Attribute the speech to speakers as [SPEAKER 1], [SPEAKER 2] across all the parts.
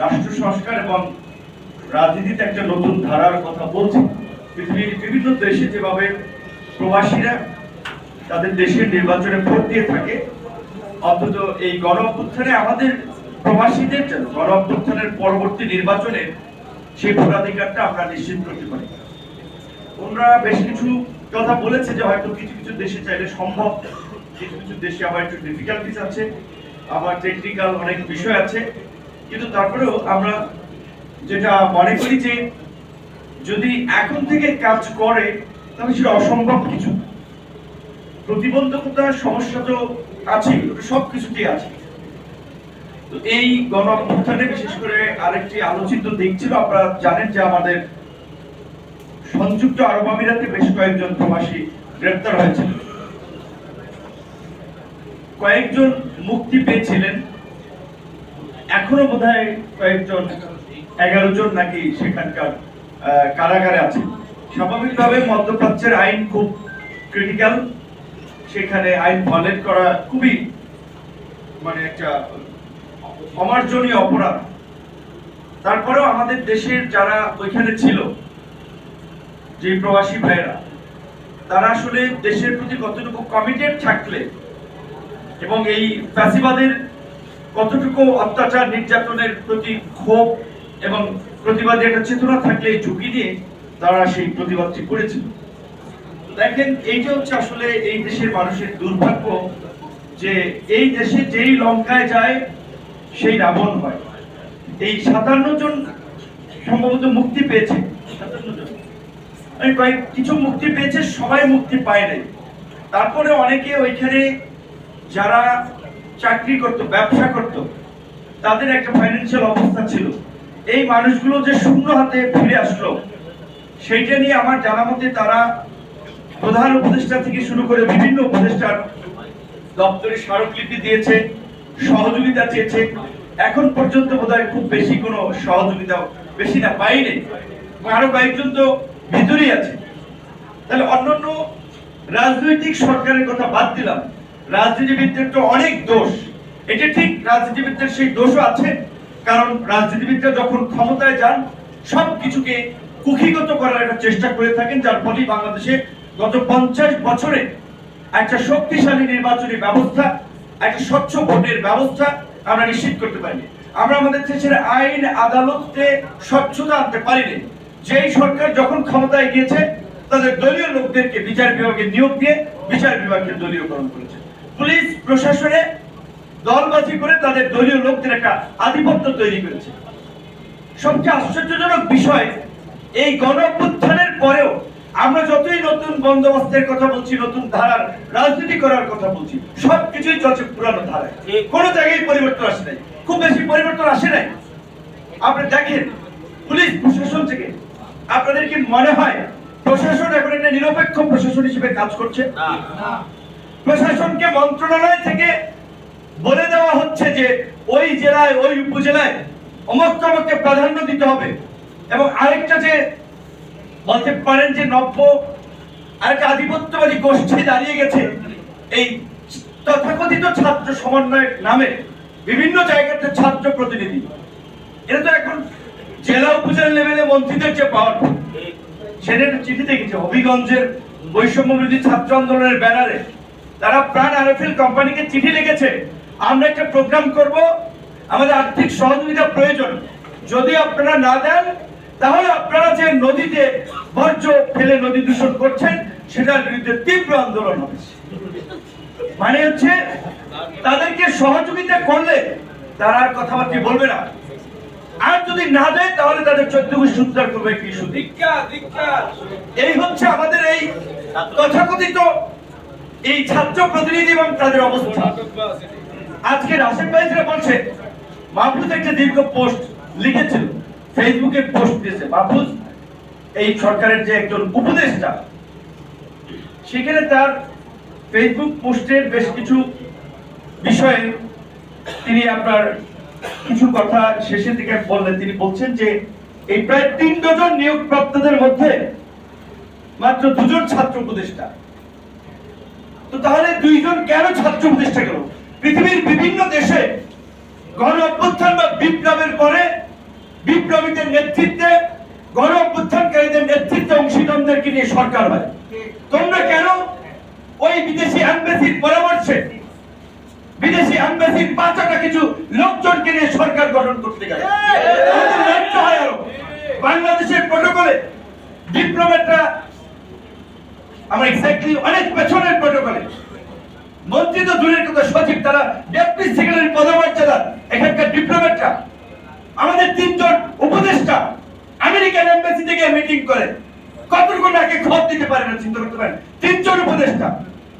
[SPEAKER 1] রাষ্ট্র সংস্কার এবং রাজনীতিতে একটা নতুন ধারার কথা বলছি। পৃথিবীর বিভিন্ন দেশে যেভাবে প্রবাসীরা তাদের দেশের নির্বাচনে ভোট দিয়ে থাকে অন্তত এই গণ অভ্যুত্থানে আমাদের প্রবাসীদের জন্য গণ অভ্যুত্থানের পরবর্তী নির্বাচনে সেই ভোটাধিকারটা আমরা নিশ্চিত করতে পারি। ওনারা বেশ কিছু কথা বলেছে যে হয়তো কিছু কিছু দেশে চাইলে সম্ভব, কিছু কিছু দেশে আবার একটু ডিফিকাল্টিস আছে, আবার টেকনিক্যাল অনেক বিষয় আছে। কিন্তু তারপরেও আমরা যেটা মনে করি যে যদি এখন থেকে কাজ করে, তাহলে সেটা অসম্ভব কিছু। প্রতিবন্ধকতার সমস্যা তো আছেই সব কিছুতেই আছে। তো এই গণ বিশেষ করে আরেকটি আলোচিত দিক ছিল, আপনারা জানেন যে আমাদের সংযুক্ত আরব আমিরাতে বেশ কয়েকজন প্রবাসী গ্রেপ্তার হয়েছিল কয়েকজন মুক্তি পেয়েছিলেন। এখনও বোধহয় কয়েকজন, এগারো জন নাকি সেখানকার কারাগারে আছে। স্বাভাবিকভাবে মধ্যপ্রাচ্যের আইন খুব ক্রিটিক্যাল সেখানে আইন ভায়োলেট করা খুবই মানে একটা অমার্জনীয় অপরাধ। তারপরেও আমাদের দেশের যারা ওইখানে ছিল, যে প্রবাসী ভাইরা তারা আসলে দেশের প্রতি কতটুকু কমিটেড থাকলে এবং এই ফ্যাসিবাদের কতটুকু অত্যাচার নির্যাতনের প্রতি ক্ষোভ এবং প্রতিবাদী একটা চেতনা থাকলে ঝুঁকি নিয়ে তারা সেই প্রতিবাদটি করেছিল। দেখেন, এইটা হচ্ছে আসলে এই দেশের মানুষের দুর্ভাগ্য যে এই দেশে যেই লঙ্কায় যায়, সেই রাবণ হয়। এই সাতান্ন জন সম্ভবত মুক্তি পেয়েছে। কয়েক, কিছু মুক্তি পেয়েছে, সবাই মুক্তি পায় নাই। তারপরে অনেকে ওইখানে যারা চাকরি করত, ব্যবসা করত, তাদের একটা ফাইন্যান্সিয়াল অবস্থা ছিল। এই মানুষগুলো যে শূন্য হাতে ফিরে আসলো, সেইটা নিয়ে আমার জানা মতে তারা প্রধান উপদেষ্টা থেকে শুরু করে বিভিন্ন উপদেষ্টার দপ্তরে স্মারকলিপি দিয়েছে, সহযোগিতা চেয়েছে। এখন পর্যন্ত বোধহয় খুব বেশি কোনো সহযোগিতা বেশি না এবং আরও কয়েকজন তো ভিতরেই আছে। তাহলে অন্যান্য রাজনৈতিক সরকারের কথা বাদ দিলাম। রাজনীতিবিদদের তো অনেক দোষ। এটা ঠিক রাজনীতিবিদদের সেই দোষও আছে, কারণ রাজনীতিবিদরা যখন ক্ষমতায় যান সব কিছুকে কুক্ষিগত করার একটা চেষ্টা করে থাকেন, যার ফলে বাংলাদেশে গত পঞ্চাশ বছরে একটা শক্তিশালী নির্বাচনী ব্যবস্থা, একটা স্বচ্ছ ভোটের ব্যবস্থা আমরা নিশ্চিত করতে পারিনি। আমরা আমাদের দেশের আইন আদালতে স্বচ্ছতা আনতে পারিনি। যেই সরকার যখন ক্ষমতায় গিয়েছে, তাদের দলীয় লোকদেরকে বিচার বিভাগে নিয়োগ দিয়ে বিচার বিভাগকে দলীয়করণ করেছে। পুলিশ প্রশাসনে দলবাজি করে তাদের দলীয় লোকদের একটা আধিপত্য তৈরি করেছে। সবচেয়ে আশ্চর্যজনক বিষয় এই গণ পরেও আমরা যতই নতুন বন্দোবস্তের কথা বলছি নতুন ধারার রাজনীতি করার কথা বলছি সব কিছুই চলছে পুরানো ধারায়। কোনো জায়গায় পরিবর্তন আসে নাই। খুব বেশি পরিবর্তন আসে নাই। আপনি দেখেন পুলিশ প্রশাসন থেকে আপনাদের কি মনে হয় প্রশাসন এখন একটা নিরপেক্ষ প্রশাসন হিসেবে কাজ করছে? প্রশাসনকে মন্ত্রণালয় থেকে বলে দেওয়া হচ্ছে যে ওই জেলায়, ওই উপজেলায় অমক তমককে প্রাধান্য দিতে হবে। এবং আরেকটা যে বলতে পারেন যে নব্য, আরেকটা আধিপত্যবাদী গোষ্ঠী দাঁড়িয়ে গেছে এই তথাকথিত ছাত্র সমন্বয়ের নামে বিভিন্ন জায়গাতে ছাত্র প্রতিনিধি। এটা তো এখন জেলা উপজেলা লেভেলে মন্ত্রীদের যে পাওয়ার, সেটা একটা চিঠি দেখেছে হবিগঞ্জের বৈষম্য ছাত্র আন্দোলনের ব্যানারে। তারা প্রাণ আরএফএল কোম্পানিকে চিঠি লিখেছে। আমরা একটা প্রোগ্রাম করব। আমাদের আর্থিক সহযোগিতা প্রয়োজন। যদি আপনারা না দেন তাহলে আপনারা যে নদীতে বর্জ্য ফেলে নদী দূষণ করছেন সেটার বিরুদ্ধে তীব্র আন্দোলন হবে। মানে হচ্ছে তাদেরকে সহযোগিতা করলে তারা আর কথাবার্তা বলবে না। আর যদি না দেয় তাহলে তাদের চোদ্দ গোষ্ঠী উদ্ধার করবে কি শুধু এই হচ্ছে আমাদের এই তথাকথিত এই ছাত্র প্রতিনিধি এবং তাদের অবস্থা। আজকে রাশেদ ভাই বলছে, মাহফুজ একটা দীর্ঘ পোস্ট লিখেছিল, ফেসবুকে পোস্ট দিয়েছে। মাহফুজ, এই সরকারের যে একজন উপদেষ্টা, সেখানে তার ফেসবুক পোস্টের বেশ কিছু বিষয়ে তিনি আপনার কিছু কথা শেষের দিকে বললেন। তিনি বলছেন যে, এই প্রায় তিন ডজন নিয়োগপ্রাপ্তদের মধ্যে মাত্র দুজন ছাত্র উপদেষ্টা। তো তাহলে দুইজন কেন ছাত্র উপদেষ্টা গেল পৃথিবীর বিভিন্ন দেশে গণ অভ্যুত্থান বা বিপ্লবের পরে বিপ্লবীদের নেতৃত্বে গণ অভ্যুত্থানকারীদের নেতৃত্বে অংশীদারদেরকে নিয়ে সরকার হয়। তোমরা কেন ওই বিদেশি অ্যাম্বাসির পরামর্শে বিদেশি অ্যাম্বাসির পাঁচটা কিছু লোকজনকে নিয়ে সরকার গঠন করতে গেলে? হয়। বাংলাদেশের প্রোটোকলে ডিপ্লোমেটরা আমরা এক্স্যাক্টলি অনেক পেছনের প্রোটোকলে মন্ত্রী তো দূরের কথা সচিব তারা ডেপুটি সেক্রেটারি পদমর্যাদা এখানকার ডিপ্লোমেটরা আমাদের তিনজন উপদেষ্টা আমেরিকান এম্বাসি থেকে মিটিং করে। কতটুকু নাকে খত দিতে পারে না, চিন্তা করতে পারেন? তিনজন উপদেষ্টা,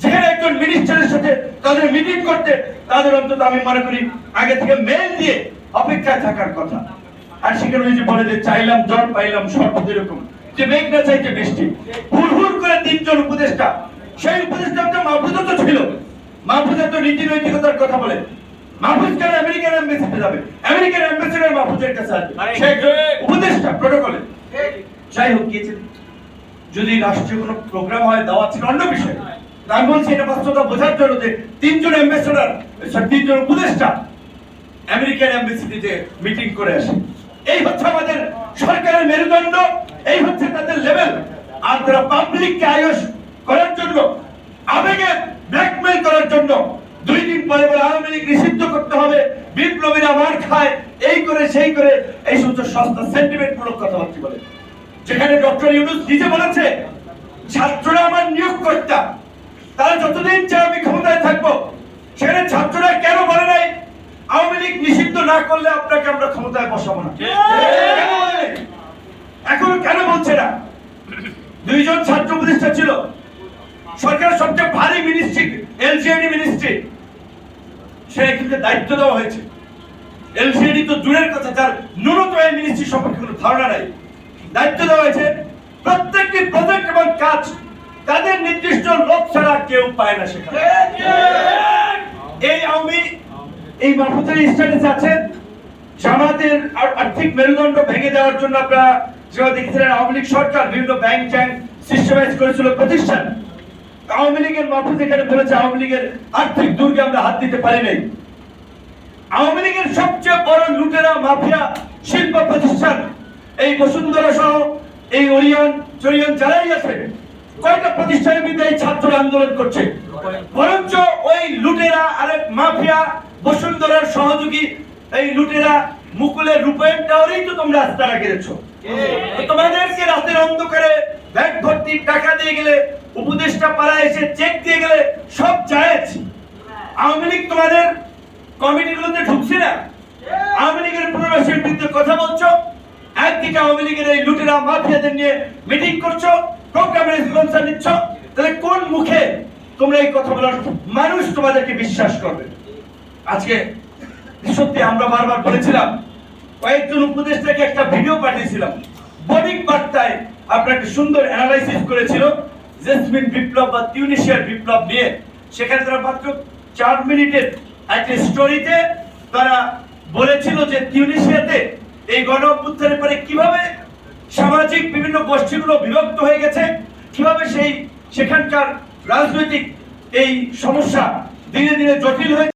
[SPEAKER 1] যেখানে একজন মিনিস্টারের সাথে তাদের মিটিং করতে, তাদের অন্তত আমি মনে করি আগে থেকে মেল দিয়ে অপেক্ষায় থাকার কথা। আর সেখানে ওই যে বলে যে চাইলাম, জল পাইলাম, শরবত এরকম। যে মেঘ না চাইতে বৃষ্টি হুড় করে তিনজন উপদেষ্টা। সেই উপদেষ্টা তো মাহফুজও তো ছিল। মাহফুজা তো নীতি নৈতিকতার কথা বলে। মাহফুজ কেন আমেরিকান এম্বাসিতে যাবে? আমেরিকান মাহফুজের কাছে আসবে। উপদেষ্টা প্রোটোকলে যাই হোক গিয়েছে। যদি রাষ্ট্রীয় কোনো প্রোগ্রাম হয় দাওয়াত ছিল অন্য বিষয়। আমি বলছি এটা বাস্তবতা বোঝার জন্য যে তিনজন অ্যাম্বাসেডার তিনজন উপদেষ্টা আমেরিকান এম্বাসিতে মিটিং করে আসে। এই হচ্ছে আমাদের সরকারের মেরুদণ্ড। এই হচ্ছে তাদের লেভেল আর তারা পাবলিককে আয়স করার জন্য আবেগে ব্ল্যাকমেল করার জন্য দুই দিন পরে বলে আওয়ামী লীগ নিষিদ্ধ করতে হবে বিপ্লবীরা মার খায় এই করে সেই করে এই সমস্ত সস্তা সেন্টিমেন্ট মূলক কথাবার্তা বলে। যেখানে ডক্টর ইউনুস নিজে বলেছে ছাত্ররা আমার নিয়োগ কর্তা তারা যতদিন চায় আমি ক্ষমতায় থাকব। সেখানে ছাত্ররা কেন বলে নাই? আওয়ামী লীগ নিষিদ্ধ না করলে আপনাকে আমরা ক্ষমতায় বসাবো না কেন বলে নাই? এখনও কেন বলছে না দুইজন ছাত্র উপদেষ্টা ছিল। সরকারের সবচেয়ে ভারী মিনিস্ট্রি এলজিএডি মিনিস্ট্রি সে কিন্তু দায়িত্ব দেওয়া হয়েছে। এলজিএডি তো দূরের কথা যার ন্যূনতম এই মিনিস্ট্রি সম্পর্কে কোনো ধারণা নাই। দায়িত্ব দেওয়া হয়েছে, প্রত্যেকটি প্রজেক্ট এবং কাজ তাদের নির্দিষ্ট লোক ছাড়া কেউ পায় না সেখানে। এই আওয়ামী, এই মাহফুজের স্ট্যাটাস আছে, জামাতের আর- আর্থিক মেরুদণ্ড ভেঙে দেওয়ার জন্য আপনারা যেটা দেখেছিলেন আওয়ামী লীগ সরকার বিভিন্ন ব্যাংক ট্যাঙ্ক সিস্টেমাইজ করেছিল, প্রতিষ্ঠান। আওয়ামী লীগের মাহফুজ এখানে বলেছে আওয়ামী লীগের আর্থিক দুর্গে আমরা হাত দিতে পারি নাই আওয়ামী লীগের সবচেয়ে বড় লুটেরা, মাফিয়া, শিল্প প্রতিষ্ঠান, এই বসুন্ধরা সহ এই ওরিয়ন চরিয়ন যারাই আছে, কয়টা প্রতিষ্ঠানের বিরুদ্ধে এই ছাত্ররা আন্দোলন করছে? বরঞ্চ ওই লুটেরা আরেক মাফিয়া বসুন্ধরার সহযোগী, এই লুটেরা মুকুলের রূপায়ণ টাওয়ারেই তো তোমরা আস্তারা গেড়েছো। তো তোমাদেরকে রাতের অন্ধকারে ব্যাগ ভর্তি টাকা দিয়ে গেলে, উপদেষ্টা পাড়া এসে চেক দিয়ে গেলে সব জায়েজ। আওয়ামী লীগ তোমাদের কমিটিগুলোতে ঢুকছে না? আওয়ামী লীগের পুনর্বাসনের বিরুদ্ধে কথা বলছো? একদিকে আওয়ামী লীগের এই লুটেরা মাফিয়াদের নিয়ে মিটিং করছ প্রোগ্রামের নিচ্ছ, তাহলে কোন মুখে তোমরা এই কথা বলার মানুষ তোমাদেরকে বিশ্বাস করবে? আজকে সত্যি আমরা বারবার বলেছিলাম কয়েকজন উপদেষ্টাকে একটা ভিডিও পাঠিয়েছিলাম। বণিক বার্তায় আপনার একটা সুন্দর অ্যানালাইসিস করেছিল, জেসমিন বিপ্লব বা তিউনিশিয়ার বিপ্লব নিয়ে। সেখানে তারা মাত্র চার মিনিটের একটা স্টোরিতে তারা বলেছিল যে তিউনিশিয়াতে এই গণ অভ্যুত্থানের পরে কীভাবে সামাজিক বিভিন্ন গোষ্ঠীগুলো বিভক্ত হয়ে গেছে, কীভাবে সেই সেখানকার রাজনৈতিক এই সমস্যা দিনে দিনে জটিল হয়ে